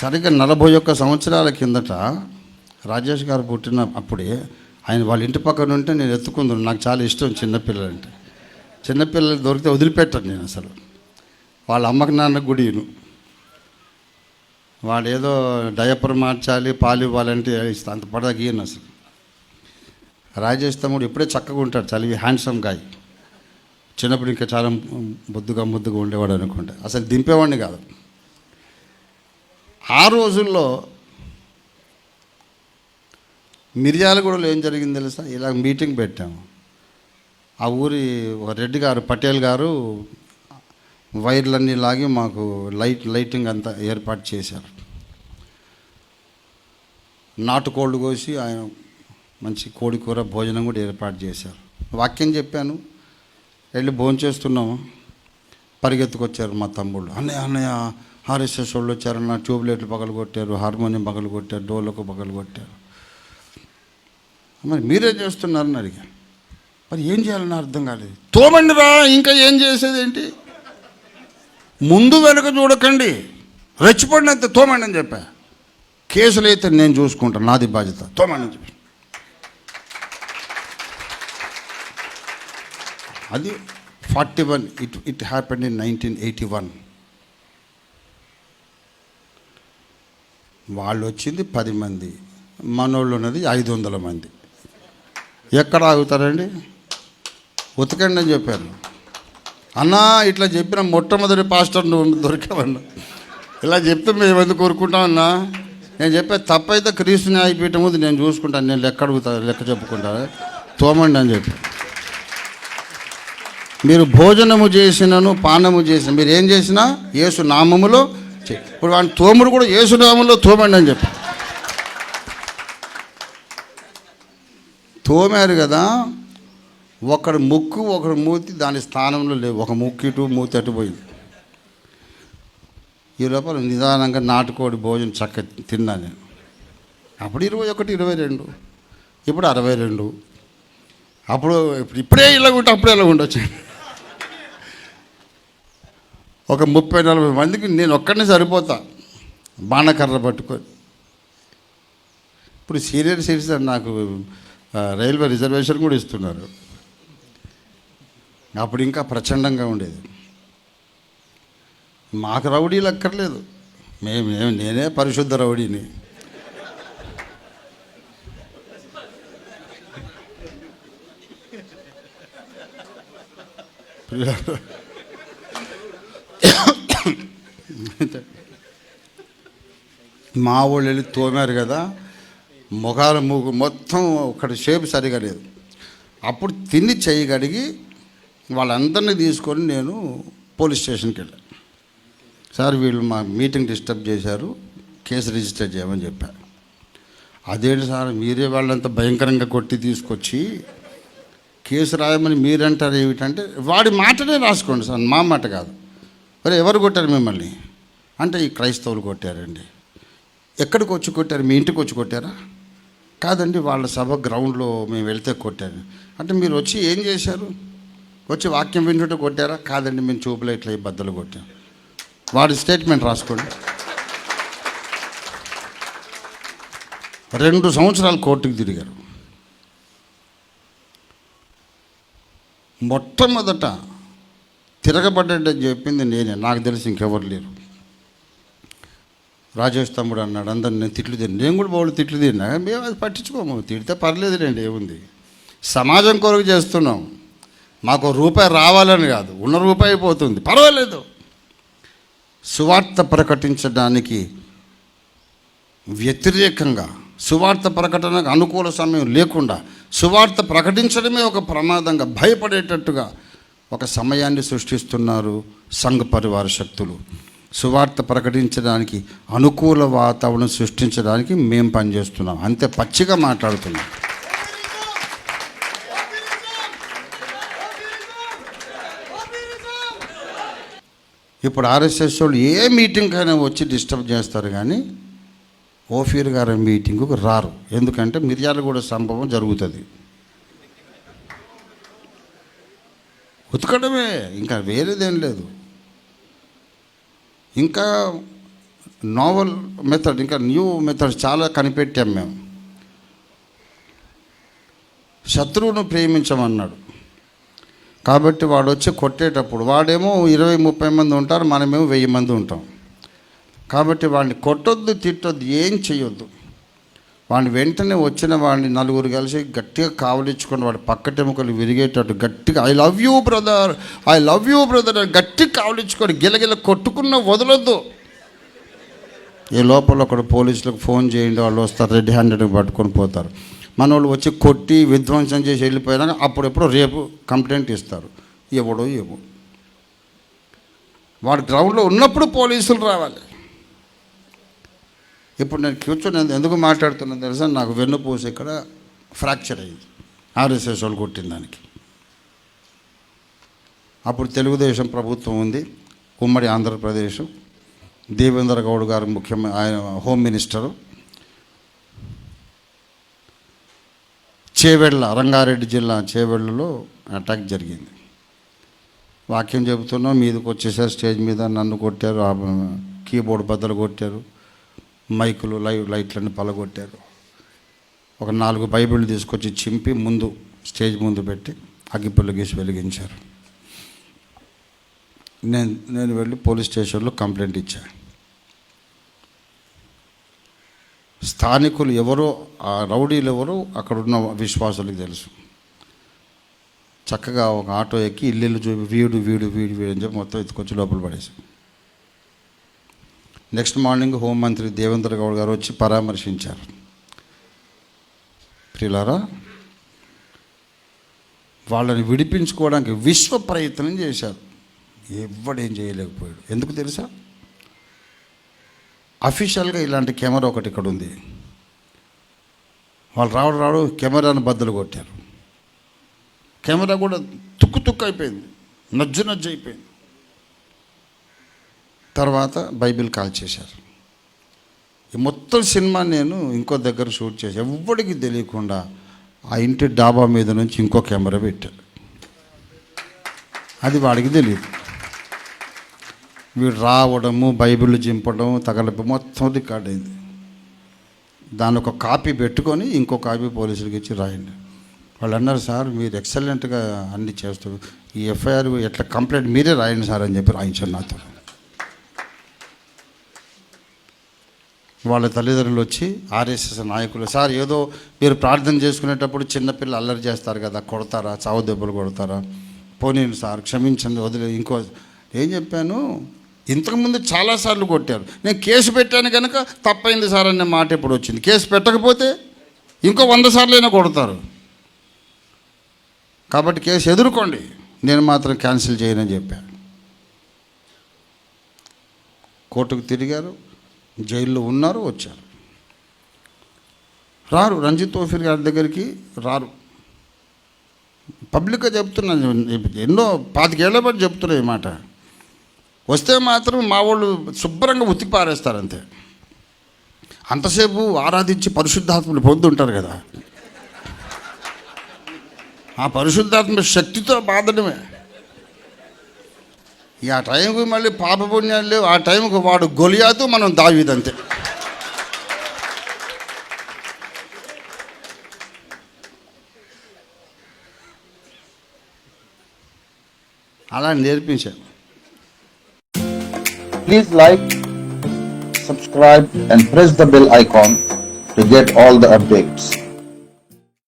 సరిగ్గా నలభై ఒక్క సంవత్సరాల కిందట రాజేష్ గారు పుట్టిన అప్పుడే ఆయన వాళ్ళ ఇంటి పక్కన ఉంటే నేను ఎత్తుకుందాను. నాకు చాలా ఇష్టం చిన్నపిల్లలంటే. చిన్నపిల్లలు దొరికితే వదిలిపెట్టను నేను అసలు. వాళ్ళ అమ్మకి నాన్న గుడిను వాడు ఏదో డయపర్ మార్చాలి పాలు ఇవ్వాలంటే ఇస్తా అంత పడదా గీయను అసలు. రాజేష్ తమ్ముడు ఇప్పుడే చక్కగా ఉంటాడు చాలా హ్యాండ్సమ్ గాయ్. చిన్నప్పుడు ఇంకా చాలా ముద్దుగా ముద్దుగా ఉండేవాడు అనుకుంటా. అసలు దింపేవాడిని కాదు. ఆ రోజుల్లో మిర్యాలగూడలో ఏం జరిగింది తెలుసా? ఇలా మీటింగ్ పెట్టాము. ఆ ఊరి ఒక రెడ్డి గారు పటేల్ గారు వైర్లన్నీ లాగి మాకు లైట్ లైటింగ్ అంతా ఏర్పాటు చేశారు. నాటుకోళ్ళు కోసి ఆయన మంచి కోడి కూర భోజనం కూడా ఏర్పాటు చేశారు. వాక్యం చెప్పాను. వెళ్ళి భోంచేస్తున్నాము. పరిగెత్తుకొచ్చారు మా తమ్ముళ్ళు. అన్నయ్య అన్నయ్య ఆర్ఎస్ఎస్ వాళ్ళు వచ్చారు నా ట్యూబ్లైట్లు పగలు కొట్టారు హార్మోనియం పగలు కొట్టారు డోలకు పగలు కొట్టారు మరి మీరే చేస్తున్నారని అడిగా మరి ఏం చేయాలని అర్థం కాలేదు. తోమండి రా ఇంకా ఏం చేసేది ఏంటి ముందు వెనుక చూడకండి. రెచ్చిపడినంత తోమండి అని చెప్పా. కేసులు అయితే నేను చూసుకుంటాను నాది బాధ్యత. తోమండి అని చెప్పి. అది forty one it it happened in nineteen eighty one. వాళ్ళు వచ్చింది పది మంది. మనోళ్ళు ఉన్నది ఐదు వందల మంది. ఎక్కడ ఆగుతారండి? ఉతకండి అని చెప్పారు. అన్నా ఇట్లా చెప్పిన మొట్టమొదటి పాస్టర్ నువ్వు దొరికావన్నా. ఇలా చెప్తే మేము ఎందుకు కోరుకుంటామన్నా నేను చెప్పే తప్పైతే క్రీస్తు న్యాయపీఠం ఉంది నేను చూసుకుంటాను. నేను లెక్క అడుగుతా లెక్క చెప్పుకుంటా. తోమండి అని చెప్పి. మీరు భోజనము చేసినను పానము చేసిన మీరు ఏం చేసినా యేసు నామములో వచ్చాయి ఇప్పుడు వాడి తోముడు కూడా యేసునామంలో తోమండి అని చెప్పి. తోమారు కదా ఒకడు ముక్కు ఒకడు మూతి దాని స్థానంలో లేవు. ఒక ముక్కు ఇటు మూతి అటు పోయింది. ఈ లోపల నిదానంగా నాటుకోడి భోజనం చక్క తిన్నా నేను. అప్పుడు ఇరవై ఒకటి ఇరవై రెండు. ఇప్పుడు అరవై రెండు. అప్పుడు ఇప్పుడు ఇప్పుడే ఇలా ఉంటే అప్పుడే ఇలా ఉండొచ్చు ఒక ముప్పై నలభై మందికి నేను ఒక్కడిని సరిపోతా. బాణకర్ర పట్టుకొని. ఇప్పుడు సీనియర్ సిటిజన్ నాకు రైల్వే రిజర్వేషన్ కూడా ఇస్తున్నారు. అప్పుడు ఇంకా ప్రచండంగా ఉండేది. మాకు రౌడీలు అక్కర్లేదు. మేము మేము నేనే పరిశుద్ధ రౌడీని. మా వాళ్ళు వెళ్ళి తోమారు కదా ముఖాల మూగు మొత్తం ఒకటి షేప్ సరిగా లేదు. అప్పుడు తిని చెయ్యి కడిగి వాళ్ళందరినీ తీసుకొని నేను పోలీస్ స్టేషన్కి వెళ్ళాను సార్ వీళ్ళు మా మీటింగ్ డిస్టర్బ్ చేశారు కేసు రిజిస్టర్ చేయమని చెప్పారు అదేంటి సార్ మీరే వాళ్ళంత భయంకరంగా కొట్టి తీసుకొచ్చి కేసు రాయమని మీరంటారు ఏమిటంటే వాడి మాటనే రాసుకోండి సార్ మా మాట కాదు. మరి ఎవరు కొట్టారు మిమ్మల్ని? అంటే ఈ క్రైస్తవులు కొట్టారండి. ఎక్కడికి వచ్చి కొట్టారు? మీ ఇంటికి వచ్చి కొట్టారా? కాదండి వాళ్ళ సభ గ్రౌండ్లో మేము వెళ్తే కొట్టారు. అంటే మీరు వచ్చి ఏం చేశారు? వచ్చి వాక్యం వింటుంటే కొట్టారా? కాదండి మేము చూపులో ఇట్లా ఈ బద్దలు కొట్టాం. వాడి స్టేట్మెంట్ రాసుకోండి. రెండు సంవత్సరాలు కోర్టుకు తిరిగారు. మొట్టమొదట తిరగబడ్డని చెప్పింది నేనే. నాకు తెలిసి ఇంకెవరు లేరు. రాజేష్ తమ్ముడు అన్నాడు అందరు నేను తిట్లు తిని నేను కూడా బావులు తిట్లు తిన్నా మేము అది పట్టించుకోము తిడితే పర్లేదులేండి ఏముంది? సమాజం కొరకు చేస్తున్నాం. మాకు రూపాయి రావాలని కాదు ఉన్న రూపాయి పోతుంది పర్వాలేదు. సువార్త ప్రకటించడానికి వ్యతిరేకంగా సువార్త ప్రకటనకు అనుకూల సమయం లేకుండా సువార్త ప్రకటించడమే ఒక ప్రమాదంగా భయపడేటట్టుగా ఒక సమయాన్ని సృష్టిస్తున్నారు సంఘ పరివార శక్తులు. సువార్త ప్రకటించడానికి అనుకూల వాతావరణం సృష్టించడానికి మేము పనిచేస్తున్నాం. అంతే పచ్చిగా మాట్లాడుతున్నాం. ఇప్పుడు ఆర్ఎస్ఎస్ వాళ్ళు ఏ మీటింగ్కైనా వచ్చి డిస్టర్బ్ చేస్తారు కానీ ఓఫీర్ గారి మీటింగ్కు రారు. ఎందుకంటే మిర్యాల కూడా సంభవం జరుగుతుంది. ఉతకడమే. ఇంకా వేరేదేం లేదు. ఇంకా నోవల్ మెథడ్ ఇంకా న్యూ మెథడ్ చాలా కనిపెట్టాం మేము. శత్రువును ప్రేమించమన్నాడు. కాబట్టి వాడు వచ్చి కొట్టేటప్పుడు వాడేమో ఇరవై ముప్పై మంది ఉంటారు మనమేమో వెయ్యి మంది ఉంటాం. కాబట్టి వాడిని కొట్టొద్దు తిట్టొద్దు ఏం చేయొద్దు వాడిని వెంటనే వచ్చిన వాడిని నలుగురు కలిసి గట్టిగా కావలించుకొని వాడు పక్కటెముకలు విరిగేటట్టు గట్టిగా I love you brother I love you brother అని గట్టిగా కావలించుకొని గిలగిల కొట్టుకున్న వదలొద్దు. ఈ లోపల ఒకడు పోలీసులకు ఫోన్ చేయండి వాళ్ళు వస్తారు రెడ్ హ్యాండెడ్ పట్టుకొని పోతారు. మన వాళ్ళు వచ్చి కొట్టి విధ్వంసం చేసి వెళ్ళిపోయినాక అప్పుడెప్పుడు రేపు కంప్లైంట్ ఇస్తారు. ఎవడో ఏమో. వాడు గ్రౌండ్లో ఉన్నప్పుడు పోలీసులు రావాలి. ఇప్పుడు నేను కూర్చొని ఎందుకు మాట్లాడుతున్నాను తెలుసా? నాకు వెన్నుపూస ఇక్కడ ఫ్రాక్చర్ అయ్యింది. ఆర్ఎస్ఎస్ వాళ్ళు కొట్టిన దానికి. అప్పుడు తెలుగుదేశం ప్రభుత్వం ఉంది. ఉమ్మడి ఆంధ్రప్రదేశ్. దేవేంద్ర గౌడ్ గారు ముఖ్యమైన ఆయన హోమ్ మినిస్టరు. చేవెళ్ళ రంగారెడ్డి జిల్లా చేవెళ్ళలో అటాక్ జరిగింది. వాక్యం చెబుతున్నాం. మీదకి వచ్చేసారు స్టేజ్ మీద. నన్ను కొట్టారు. ఆ కీబోర్డ్ బద్దలు కొట్టారు. మైకులు లైవ్ లైట్లను పలగొట్టారు. ఒక నాలుగు బైబిల్ తీసుకొచ్చి చింపి ముందు స్టేజ్ ముందు పెట్టి అగ్గిపుల్ల గీసి వెలిగించారు. నేను నేను వెళ్ళి పోలీస్ స్టేషన్లో కంప్లైంట్ ఇచ్చాను స్థానికులు ఎవరో ఆ రౌడీలు ఎవరో అక్కడున్న విశ్వాసులకు తెలుసు. చక్కగా ఒక ఆటో ఎక్కి ఇల్లు చూపి వీడు వీడు వీడు వీడు అని చెప్పి మొత్తం ఎత్తుకొచ్చి లోపల పడేసాం నెక్స్ట్ మార్నింగ్ హోంమంత్రి దేవేంద్ర గౌడ్ గారు వచ్చి పరామర్శించారు. ప్రియులారా వాళ్ళని విడిపించుకోవడానికి విశ్వ ప్రయత్నం చేశారు. ఎవడేం చేయలేకపోయాడు. ఎందుకు తెలుసా? అఫీషియల్గా ఇలాంటి కెమెరా ఒకటి ఇక్కడ ఉంది. వాళ్ళు రావడం రావడం కెమెరాను బద్దలు కొట్టారు. కెమెరా కూడా తుక్కు తుక్కు అయిపోయింది. నజ్జు నజ్జు అయిపోయింది. తర్వాత బైబిల్ కాల్ చేశారు. ఈ మొత్తం సినిమా నేను ఇంకో దగ్గర షూట్ చేసి ఎవ్వడికి తెలియకుండా ఆ ఇంటి డాబా మీద నుంచి ఇంకో కెమెరా పెట్టారు అది వాడికి తెలియదు. వీడు రావడము బైబిల్ చింపడం తగలపి మొత్తం రికార్డ్ అయింది. దాని ఒక కాపీ పెట్టుకొని ఇంకో కాపీ పోలీసులకి ఇచ్చి రాయండి. వాళ్ళు అన్నారు సార్ మీరు ఎక్సలెంట్గా అన్ని చేస్తారు ఈ ఎఫ్ఐఆర్ ఎట్లా కంప్లైంట్ మీరే రాయండి సార్ అని చెప్పి రాయించారు నాతో. వాళ్ళ తల్లిదండ్రులు వచ్చి ఆర్ఎస్ఎస్ నాయకులు సార్ ఏదో మీరు ప్రార్థన చేసుకునేటప్పుడు చిన్నపిల్లలు అల్లరి చేస్తారు కదా కొడతారా చావు దెబ్బలు కొడతారా? పోనీ సార్ క్షమించండి వదిలే ఇంకో ఏం చెప్పాను? ఇంతకుముందు చాలాసార్లు కొట్టారు. నేను కేసు పెట్టాను కనుక తప్పైంది సార్ అనే మాట ఇప్పుడు వచ్చింది. కేసు పెట్టకపోతే ఇంకో వంద సార్లు అయినా కొడతారు. కాబట్టి కేసు ఎదుర్కోండి. నేను మాత్రం క్యాన్సిల్ చేయనని చెప్పాను కోర్టుకు తిరిగారు. జైల్లో ఉన్నారు వచ్చారు. రారు రంజిత్ తోఫీర్ గారి దగ్గరికి రారు. పబ్లిక్గా చెప్తున్నాను ఎన్నో పాతికేళ్ళ పాటు చెప్తున్నాయి మాట. వస్తే మాత్రం మా వాళ్ళు శుభ్రంగా ఉతికి పారేస్తారు అంతే అంతసేపు ఆరాధించి పరిశుద్ధాత్మలు పొందుంటారు కదా. ఆ పరిశుద్ధాత్మ శక్తితో బాధడమే. ఆ టైంకి మళ్ళీ పాపపుణ్యాలు లేవు. ఆ టైంకి వాడు గొలియాదు మనం దావిదంతే. అలా నేర్పించాను please like subscribe and press the bell icon to get all the updates